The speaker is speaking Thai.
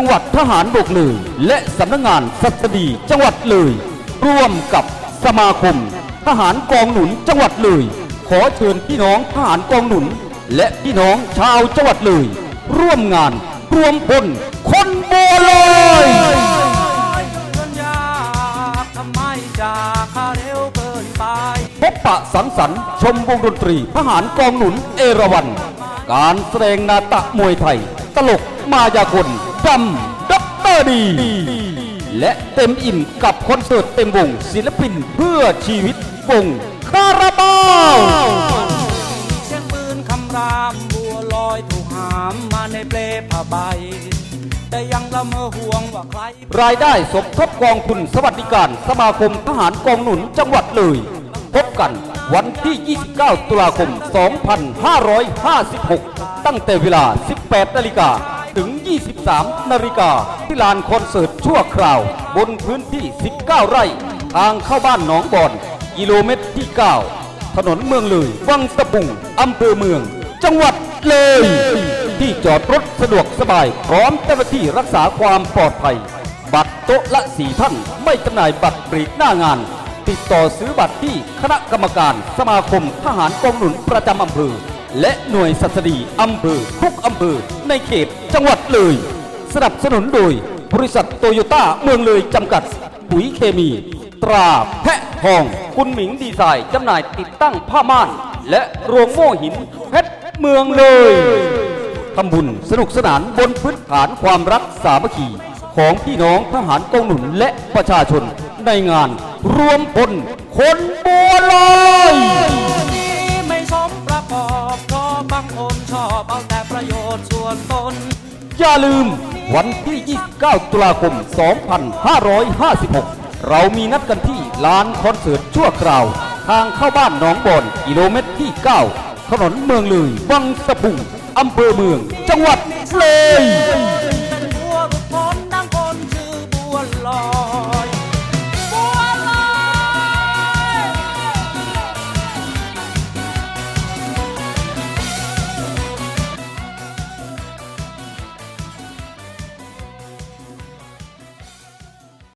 จังหวัดทหารบกเลย และสำนักงานสัตดีจังหวัดเลย ร่วมกับสมาคม ทหารกองหนุนจังหวัดเลย ขอเชิญพี่น้องทหารกองหนุน และพี่น้องชาวจังหวัดเลย ร่วมงานรวมพลคนบัวลอยเงินยากทำไมจากข้าเร็วเกินไปพบปะสังสรรค์ชมวงดนตรีทหารกองหนุนเอราวัน การแสดงนาตะมวยไทย ตลก มายากลดำด็อกเตอร์ดี และเต็มอิ่มกับคอนเสิร์ตเต็มวงศิลปินเพื่อชีวิตวงคาราบาวเสียงปืนคำรามบัวลอยถูกหามมาในเปลผ้าใบแต่ยังละเมอห่วงว่าใครรายได้สมทบกองทุนสวัสดิการสมาคมทหารกองหนุนจังหวัดเลย พบกันวันที่ 29 ตุลาคม 2556 ตั้งแต่เวลา 18 นาฬิกาถึง 23นาฬิกาที่ลานคอนเสิร์ตชั่วคราว บนพื้นที่ 19 ไร่ ทางเข้าบ้านหนองบอน กิโลเมตรที่ 9 ถนนเมืองเลยวังสะพุงอำเภอเมือง จังหวัดเลย ที่จอดรถสะดวกสบาย พร้อมเจ้าหน้าที่รักษาความปลอดภัย บัตรโต๊ะละสีท่านไม่จำหน่ายบัตรปรีกหน้างาน ติดต่อซื้อบัตรที่คณะกรรมการ สมาคมทหารกองหนุนประจำอำเภอและหน่วยสัสดีอำเภอทุกอำเภอ ในเขตจังหวัดเลย สนับสนุนโดยบริษัทโตโยต้าเมืองเลยจำกัด ปุ๋ยเคมี ตราแพะทอง คุณหมิงดีไซน์จำหน่ายติดตั้งผ้าม่าน และโรงโม่หินเพชรเมืองเลยทำบุญสนุกสนานบนพื้นฐานความรักสามัคคีของพี่น้องทหารกองหนุนและประชาชนในงานรวมพลคนบัวลอยไม่สมประกอบเพราะบางคนชอบเอาแต่ อย่าลืม วันที่ 29 ตุลาคม 2556 เรามีนัดกันที่ลานคอนเสิร์ตชั่วคราว ทางเข้าบ้านหนองบอนกิโลเมตรที่ 9 ถนนเมืองเลยวังสะพุงอำเภอเมือง จังหวัดเลย